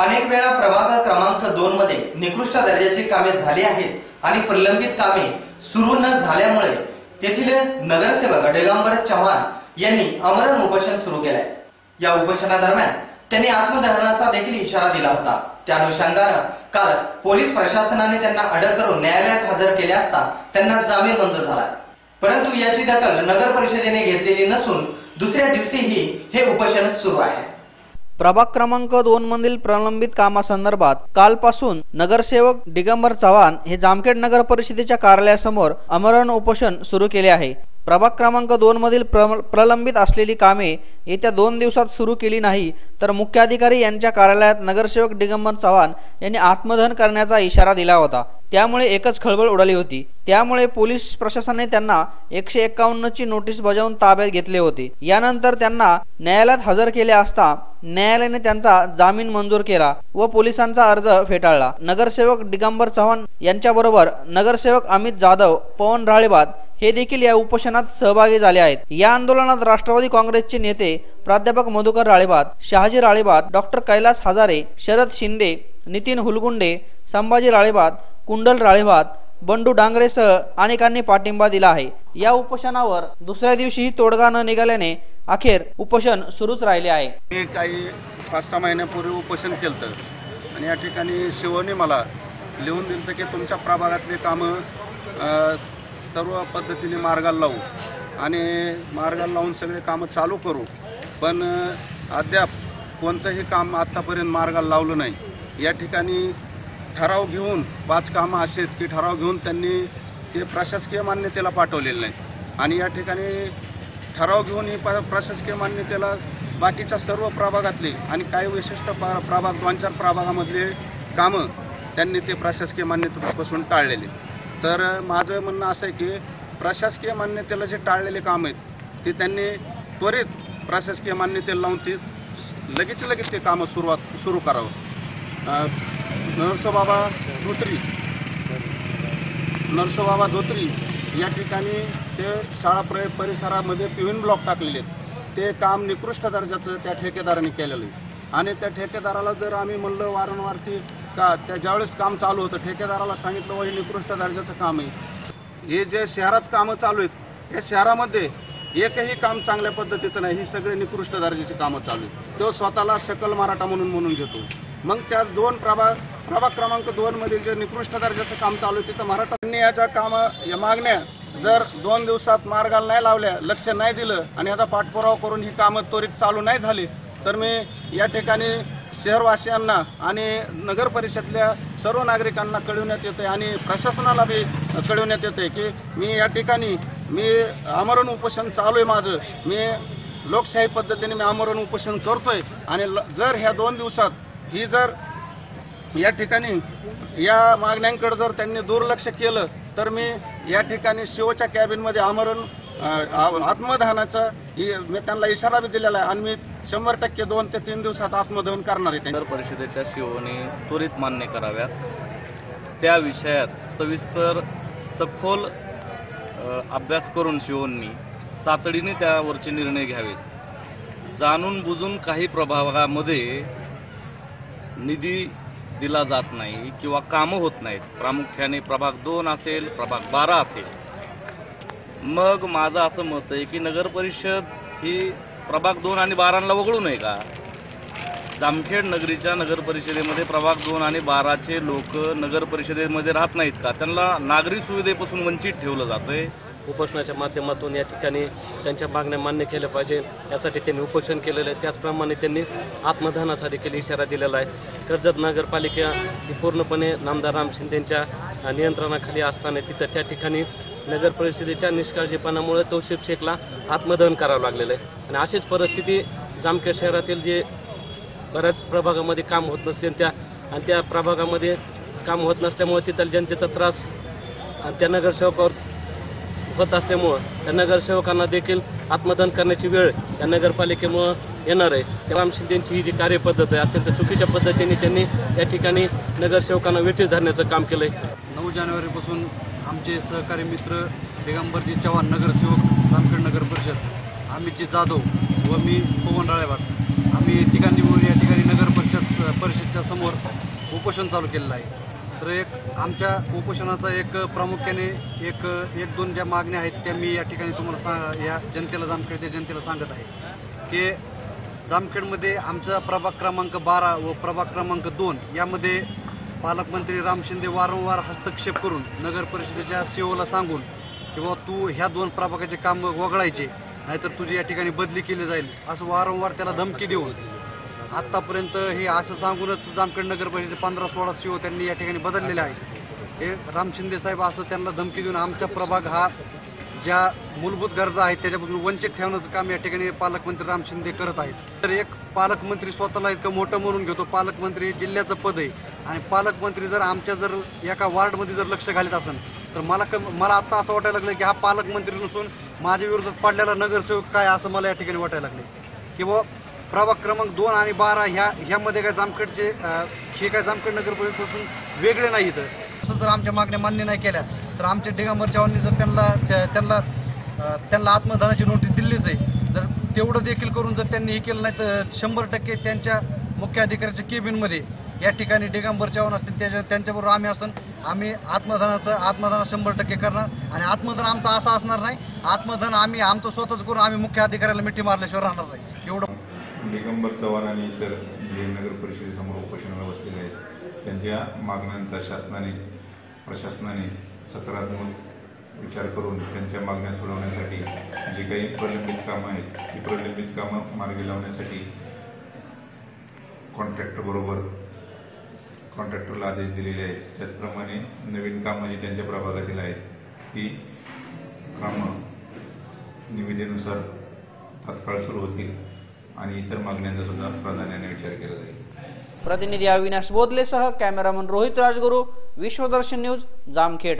अनेक वेळा प्रभाग क्रमांक दोन मध्ये निकृष्ट दर्जाची कामे झाली आहेत आणि प्रलंबित कामे सुरू न झाल्यामुळे तेथील नगरसेवक डेगांबर चव्हाण यांनी आमरण उपोषण सुरू केलंय. या उपोषणादरम्यान त्यांनी आत्मदहनाचा देखील इशारा दिला होता. त्या अनुषंगानं काल पोलीस प्रशासनाने त्यांना अटक करून न्यायालयात हजर केले असता त्यांना जामीन मंजूर झाला. परंतु याची दखल नगर परिषदेने घेतलेली नसून दुसऱ्या दिवशीही हे उपोषण सुरू आहे. प्रभाग क्रमांक दोन मधील प्रलंबित कामासंदर्भात कालपासून नगरसेवक दिगंबर चव्हाण हे जामखेड नगर परिषदेच्या कार्यालयासमोर अमरण उपोषण सुरू केले आहे. प्रभाग क्रमांक दोन मधील प्र- प्रलंबित असलेली कामे येत्या दोन दिवसात सुरू केली नाही तर मुख्याधिकारी यांच्या कार्यालयात नगरसेवक दिगंबर चव्हाण यांनी आत्मदहन करण्याचा इशारा दिला होता. त्यामुळे एकच खळबळ उडाली होती. त्यामुळे पोलीस प्रशासनाने त्यांना एकशे ची नोटीस बजावून ताब्यात घेतले होते. यानंतर त्यांना न्यायालयात हजर केले असता न्यायालयाने त्यांचा जामीन मंजूर केला व पोलिसांचा अर्ज फेटाळला. नगरसेवक दिगंबर चव्हाण यांच्याबरोबर नगरसेवक अमित जाधव पवन राळेबाद हे देखील या उपोषणात सहभागी झाले आहेत. या आंदोलनात राष्ट्रवादी काँग्रेसचे नेते प्राध्यापक मधुकर राळेबात शहाजी राळेबात डॉक्टर कैलास हजारे शरद शिंदे नितीन हुलगुंडे संभाजी राळेबात कुंडल राळेबात बंडू डांगरेसह अनेकांनी पाठिंबा दिला आहे. या उपोषणावर दुसऱ्या दिवशीही तोडगा न निघाल्याने अखेर उपोषण सुरूच राहिले आहे. मी काही पाच सहा महिन्यापूर्वी उपोषण केलं आणि या ठिकाणी शिवने मला लिहून दिलं की तुमच्या प्रभागातले कामं सर्व पद्धतीने मार्गाला लावू. आणि मार्गाला लावून सगळे कामं चालू करू. पण अद्याप कोणतंही काम आत्तापर्यंत मार्गाला लावलं नाही. या ठिकाणी ठराव घेऊन पाच कामं असे आहेत की ठराव घेऊन त्यांनी ते प्रशासकीय मान्यतेला पाठवलेलं नाही आणि या ठिकाणी ठराव घेऊन ही प- प्रशासकीय मान्यतेला बाकीच्या सर्व प्रभागातले आणि काही विशिष्ट प्रभाग दोन चार प्रभागामधले कामं त्यांनी ते प्रशासकीय मान्यतेपासून टाळलेले. तर माझं म्हणणं असं आहे की प्रशासकीय मान्यतेला जे टाळलेले कामं आहेत ते त्यांनी त्वरित प्रशासकीय मान्यतेला लावून ते लगेच लगेच ते कामं सुरुवात सुरू करावं. नरसोबाबा धोत्री नरसोबाबा धोत्री या ठिकाणी ते शाळा प्र परिसरामध्ये पिव्हिन ब्लॉक टाकलेले आहेत. ते काम निकृष्ट दर्जाचं त्या ठेकेदाराने केलेलं आहे. आणि त्या ठेकेदाराला जर आम्ही म्हणलं वारंवार ती का? त्या ज्यावेळेस काम चालू होतं ठेकेदाराला सांगितलं "वा, हे निकृष्ट दर्जाचं काम आहे. हे जे शहरात कामं चालू आहेत या शहरामध्ये एकही काम चांगल्या पद्धतीचं नाही ही सगळे निकृष्ट दर्जाची कामं चालू आहेत. तो स्वतःला सकल मराठा म्हणून म्हणून घेतो. मग त्या दोन प्रभाग प्रभाग क्रमांक दोन मधील जे निकृष्ट दर्जाचं काम चालू आहे तिथं मराठा याच्या काम या मागण्या जर दोन दिवसात मार्गाला नाही लावल्या लक्ष नाही दिलं आणि याचा पाठपुरावा करून ही कामं त्वरित चालू नाही झाली तर मी या ठिकाणी शहरवासियांना आणि नगर परिषदल्या सर्व नागरिकांना कळविण्यात येते आणि प्रशासनाला बी कळविण्यात येते की मी या ठिकाणी मी आमरण उपोषण चालू आहे माझं. मी लोकशाही पद्धतीने मी आमरण उपोषण करतोय आणि ल- जर ह्या दोन दिवसात ही जर या ठिकाणी या मागण्यांकडे जर त्यांनी दुर्लक्ष केलं तर मी या ठिकाणी शिवच्या कॅबिनमध्ये आमरण आत्मदहनाचा मी त्यांना इशारा बी दिलेला आहे. आणि मी शंभर टक्के दोन ते तीन दिवसात आत्मदहन करणार आहे नगर परिषदेच्या शिवने त्वरित मान्य कराव्यात. त्या विषयात सविस्तर सखोल अभ्यास करून शिवोंनी तातडीने त्यावरचे निर्णय घ्यावेत. जाणून बुजून काही प्रभागामध्ये निधी दिला जात नाही किंवा कामं होत नाहीत. प्रामुख्याने प्रभाग दोन असेल प्रभाग बारा असेल. मग माझं असं मत आहे की नगर परिषद ही प्रभाग दोन आणि बारांना वगळू नये का? जामखेड नगरीच्या नगरपरिषदेमध्ये प्रभाग दोन आणि बाराचे लोक नगरपरिषदेमध्ये राहत नाहीत का? त्यांना नागरी सुविधेपासून वंचित ठेवलं जातंय. उपोषणाच्या माध्यमातून या ठिकाणी त्यांच्या मागण्या मान्य केल्या पाहिजे. यासाठी त्यांनी उपोषण केलेलं आहे. त्याचप्रमाणे त्यांनी आत्मदानाचा देखील इशारा दिलेला आहे. कर्जत नगरपालिका ही पूर्णपणे नामदार राम शिंदेच्या नियंत्रणाखाली असताना तिथं त्या ठिकाणी नगर परिषदेच्या निष्काळजीपणामुळे तौशिफ शेखला आत्मदहन करावं लागलेलं आहे. आणि अशीच परिस्थिती जामखेड शहरातील जे बऱ्याच प्रभागामध्ये काम होत नसते त्या आणि त्या प्रभागामध्ये काम होत नसल्यामुळे तिथल्या जनतेचा त्रास आणि त्या नगरसेवकावर होत असल्यामुळं त्या नगरसेवकांना देखील आत्मदहन करण्याची वेळ या नगरपालिकेमुळं येणार आहे. राम शिंदेची ही जी कार्यपद्धत आहे अत्यंत चुकीच्या पद्धतीने त्यांनी या ठिकाणी नगरसेवकांना वेठीस धरण्याचं काम केलं आहे नऊ जानेवारीपासून आमचे सहकारी मित्र दिगंबरजी चव्हाण नगरसेवक जामखेड नगर परिषद अमितजी जाधव व मी पवन राळेबाग. आम्ही ठिकाणी मिळून या ठिकाणी नगर परिषद परिषदच्या समोर उपोषण चालू केलेलं आहे. तर एक आमच्या उपोषणाचा एक प्रामुख्याने एक एक दोन ज्या मागण्या आहेत त्या मी या ठिकाणी तुम्हाला सा या जनतेला जामखेडच्या जनतेला सांगत आहे. की जामखेडमध्ये आमचा प्रभाग क्रमांक बारा व प्रभाग क्रमांक दोन यामध्ये पालकमंत्री राम शिंदे वारंवार हस्तक्षेप करून नगर परिषदेच्या सीओला सांगून किंवा तू ह्या दोन प्रभागाचे काम वगळायचे नाहीतर तुझी या ठिकाणी बदली केली जाईल असं वारंवार त्याला धमकी देऊन आतापर्यंत हे असं सांगूनच जामखेड नगर परिषदेचे पंधरा सोळा सीओ त्यांनी या ठिकाणी बदललेले आहेत. हे राम शिंदे साहेब असं त्यांना धमकी देऊन आमचा प्रभाग हा ज्या मूलभूत गरजा आहेत त्याच्यापासून वंचित ठेवण्याचं काम या ठिकाणी पालकमंत्री राम शिंदे करत आहेत. तर एक पालकमंत्री स्वतःला इतकं मोठं म्हणून घेतो. पालकमंत्री जिल्ह्याचं पद आहे. आणि पालकमंत्री जर आमच्या जर एका वार्डमध्ये जर लक्ष घालत असेल तर मला क मला आता असं वाटायला लागलं की हा पालकमंत्री नसून माझ्या विरोधात पडलेला नगरसेवक काय असं मला या ठिकाणी वाटायला लागले किंवा प्रभाग क्रमांक दोन आणि बारा ह्या ह्यामध्ये काय जामखेडचे हे काय जामखेड नगर परिषदेपासून वेगळे नाही इथं. असं जर आमच्या मागण्या मान्य नाही केल्या तर आमच्या दिगंबर जर त्यांना त्या- त्यांना त्यांना आत्मदानाची नोटीस दिलीच आहे जर तेवढं देखील करून जर त्यांनी हे केलं नाही तर शंभर टक्के त्यांच्या मुख्य अधिकाऱ्याच्या केबिनमध्ये या ठिकाणी दिगंबर चव्हाण असतील त्याच्या त्यांच्याबरोबर आम्ही असतो आम्ही आत्मधनाचं आत्मधन शंभर टक्के करणार. आणि आत्मधन आमचं असं असणार नाही. आत्मधन आम्ही आमचं स्वतःच करून आम्ही मुख्य अधिकाऱ्याला मिठी मारल्याशिवाय राहणार नाही. एवढं दिगंबर चव्हाण आणि इतर जे नगर परिषदेसमोर उपोषणाला बसलेले आहेत त्यांच्या मागण्यांचा शासनाने प्रशासनाने सकारात्मक विचार करून त्यांच्या मागण्या सोडवण्यासाठी जी काही प्रलंबित कामं आहेत ती प्रलंबित कामं मार्गी लावण्यासाठी कॉन्ट्रॅक्टरबरोबर कॉन्ट्रॅक्टरला आदेश दिलेले आहेत. त्याचप्रमाणे नवीन कामं जी त्यांच्या प्रभागातील आहेत ती कामं निविदेनुसार तात्काळ सुरू होतील आणि इतर मागण्यांचा सुद्धा प्राधान्याने विचार केला जाईल. प्रतिनिधी अविनाश बोदलेसह कॅमेरामन रोहित राजगुरू विश्वदर्शन न्यूज जामखेड.